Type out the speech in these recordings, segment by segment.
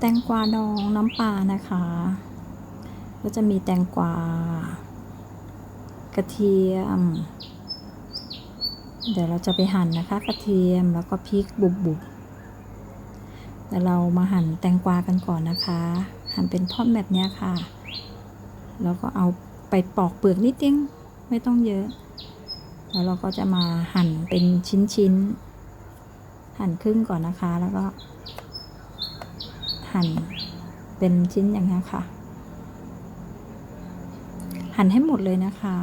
แตงกวาดองน้ำปลานะคะ ก็จะมีแตงกวากระเทียม เดี๋ยวเราจะไปหั่นนะคะ กระเทียมแล้วก็พริกบุบบุบๆแต่เรามาหั่นแตงกวากันก่อนนะคะ หั่นเป็นท่อนแบบนี้ค่ะ แล้วก็เอาไปปอกเปลือกนิดนึงไม่ต้องเยอะ แล้วเราก็จะมาหั่นเป็นชิ้นๆ หั่นครึ่งก่อนนะคะแล้วก็ หั่นเป็นชิ้นอย่างนี้ค่ะ หั่นให้หมดเลยนะคะ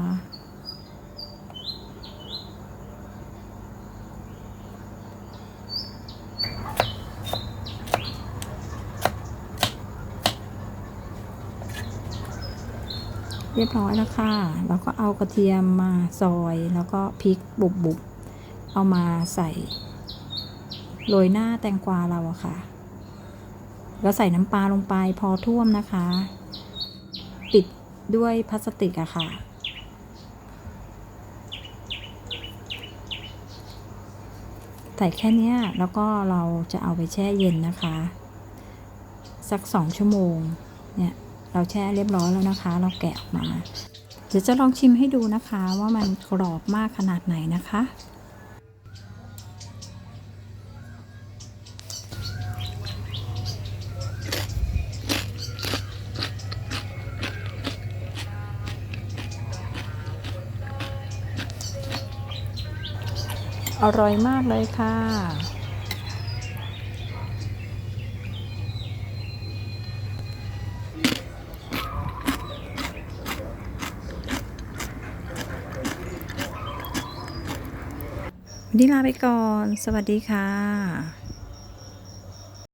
เรียบร้อยแล้วค่ะ เราก็เอากระเทียมมาซอยแล้วก็พริกบุบๆ เอามาใส่โรยหน้าแตงกวาเราอะค่ะ แล้วใส่น้ำปลาลงไปพอท่วมนะคะ ปิดด้วยพลาสติกอะค่ะ ใส่แค่นี้แล้วก็เราจะเอาไปแช่เย็นนะคะ สักสองชั่วโมง เนี่ยเราแช่เรียบร้อยแล้วนะคะ เราแกะออกมา เดี๋ยวจะลองชิมให้ดูนะคะว่ามันกรอบมากขนาดไหนนะคะ อร่อยมากเลยค่ะ วันนี้ลาไปก่อน สวัสดีค่ะ